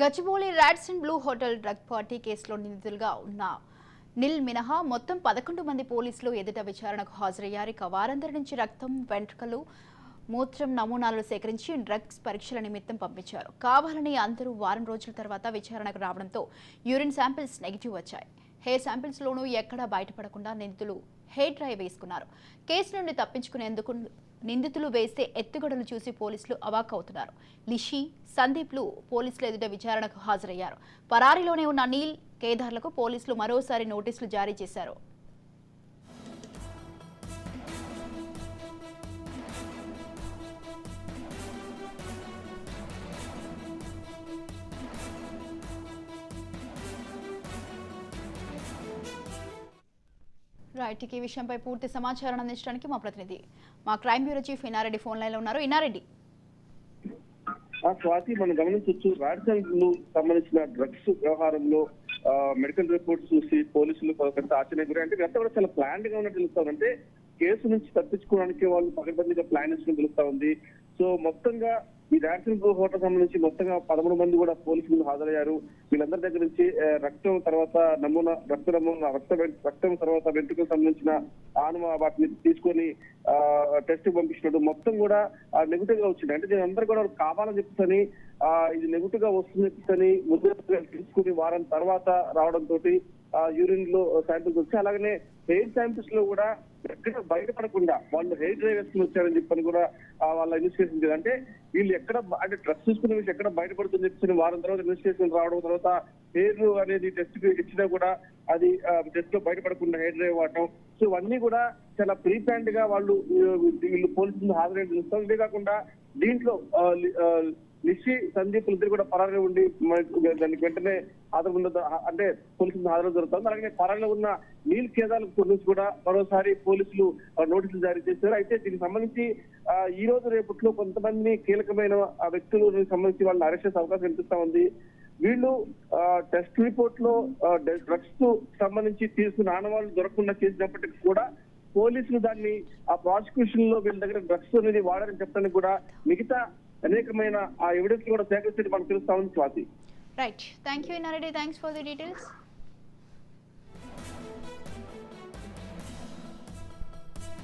Gachibowli Radisson and Blu hotel drug party కేసులో నిందితులుగా ఉన్న నిల్ మినహా మొత్తం పదకొండు మంది పోలీసులు ఎదుట విచారణకు హాజరయ్యారు. ఇక వారందరి నుంచి రక్తం వెంట్రుకలు మూత్రం నమూనాలు సేకరించి డ్రగ్స్ పరీక్షల నిమిత్తం పంపించారు. కావాలని అందరూ వారం రోజుల తర్వాత విచారణకు రావడంతో యూరిన్ శాంపిల్స్ నెగిటివ్ వచ్చాయి. హెయిర్ శాంపిల్స్లోనూ ఎక్కడా బయటపడకుండా నిందితులు హెయిర్ డ్రై వేసుకున్నారు. కేసు నుండి తప్పించుకునేందుకు నిందితులు వేస్తే ఎత్తుగడలు చూసి పోలీసులు అవాక్కవుతున్నారు లిషి సందీప్లు పోలీసులు ఎదుట విచారణకు హాజరయ్యారు. పరారీలోనే ఉన్న నీల్ కేదార్లకు పోలీసులు మరోసారి నోటీసులు జారీ చేశారు. రైట్ ఈ విషయంపై పూర్తి సమాచారం అందించడానికి మా ప్రతినిధి మా crime bureau chief Innareddy phone లైన్లో ఉన్నారు. ఇనారెడ్డి ఆ స్వాతి మనం గమనించవచ్చు రాజధానికి సంబంధించిన డ్రగ్స్ వ్యవహారంలో మెడికల్ రిపోర్ట్స్ చూసి పోలీసులు కొంత ఆశ్చర్యం గురి అంటే గత కూడా చాలా ప్లాన్గా ఉన్నట్టు తెలుస్తా అంటే కేసు నుంచి తప్పించుకోవడానికి వాళ్ళు పకడ్బందీగా ప్లాన్ వేసుకుని తెలుస్తా ఉంది. సో మొత్తంగా ఈ ర్యాన్సన్ హోటల్ సంబంధించి మొత్తంగా పదమూడు మంది కూడా పోలీసులు ముందు హాజరయ్యారు. వీళ్ళందరి దగ్గర నుంచి రక్తం తర్వాత నమూనా రక్త నమూనా రక్త రక్తం తర్వాత వెంట్రుకలకు సంబంధించిన ఆనుమ వాటిని తీసుకొని టెస్ట్ పంపించినట్టు మొత్తం కూడా నెగిటివ్గా వచ్చింది. అంటే దీని అందరూ కూడా కావాలని చెప్పని ఇది నెగిటివ్గా వస్తుంది అని ముందు తీసుకుని వారం తర్వాత రావడం తోటి యూరిన్లో శాంపిల్స్ వచ్చి అలాగనే హెయిర్ శాంపిల్స్లో కూడా ఎక్కడ బయటపడకుండా వాళ్ళు హెయిర్ డ్రై వేసుకుని వచ్చారని చెప్పని కూడా వాళ్ళ ఇన్వెస్టిగేషన్ చేయాలి అంటే వీళ్ళు ఎక్కడ అంటే డ్రగ్స్ తీసుకునే విషయం ఎక్కడ బయటపడుతుంది చెప్పి వారం తర్వాత ఇన్వెస్టిగేషన్ రావడం తర్వాత హెయిర్ అనేది టెస్ట్ ఇచ్చినా కూడా అది టెస్ట్లో బయటపడకుండా హెయిర్ డ్రైవ్ వాడటం. సో ఇవన్నీ కూడా చాలా ప్రీ ప్లాన్డ్గా వాళ్ళు వీళ్ళు పోలీసులు హాజరైన చూస్తాం ఇదే కాకుండా దీంట్లో నిషి సందీప్ ఇద్దరు కూడా పరారుగా ఉండి దానికి వెంటనే హాజరు ఉన్న అంటే పోలీసులు హాజరు జరుగుతుంది అలాగే పరారులో ఉన్న నీల్ కేదాల గురించి కూడా మరోసారి పోలీసులు నోటీసులు జారీ చేశారు. అయితే దీనికి సంబంధించి ఈ రోజు రేపట్లో కొంతమంది కీలకమైన ఆ సంబంధించి వాళ్ళని అరెస్ట్ చేసే అవకాశం కనిపిస్తా ఉంది. వీళ్ళు టెస్ట్ రిపోర్ట్లో డ్రగ్స్కు సంబంధించి తీసుకున్న ఆనవాళ్ళు దొరకకుండా చేసినప్పటికీ కూడా పోలీసులు దాన్ని ఆ ప్రాసిక్యూషన్లో వీళ్ళ దగ్గర డ్రగ్స్ అనేది వాడారని చెప్పడానికి కూడా మిగతా అనేకమైన ఆ ఎవిడెన్స్ కూడా సేకరించి మనకు తెలుస్తా ఉంది Swathi. Right thank you Innareddy thanks for the details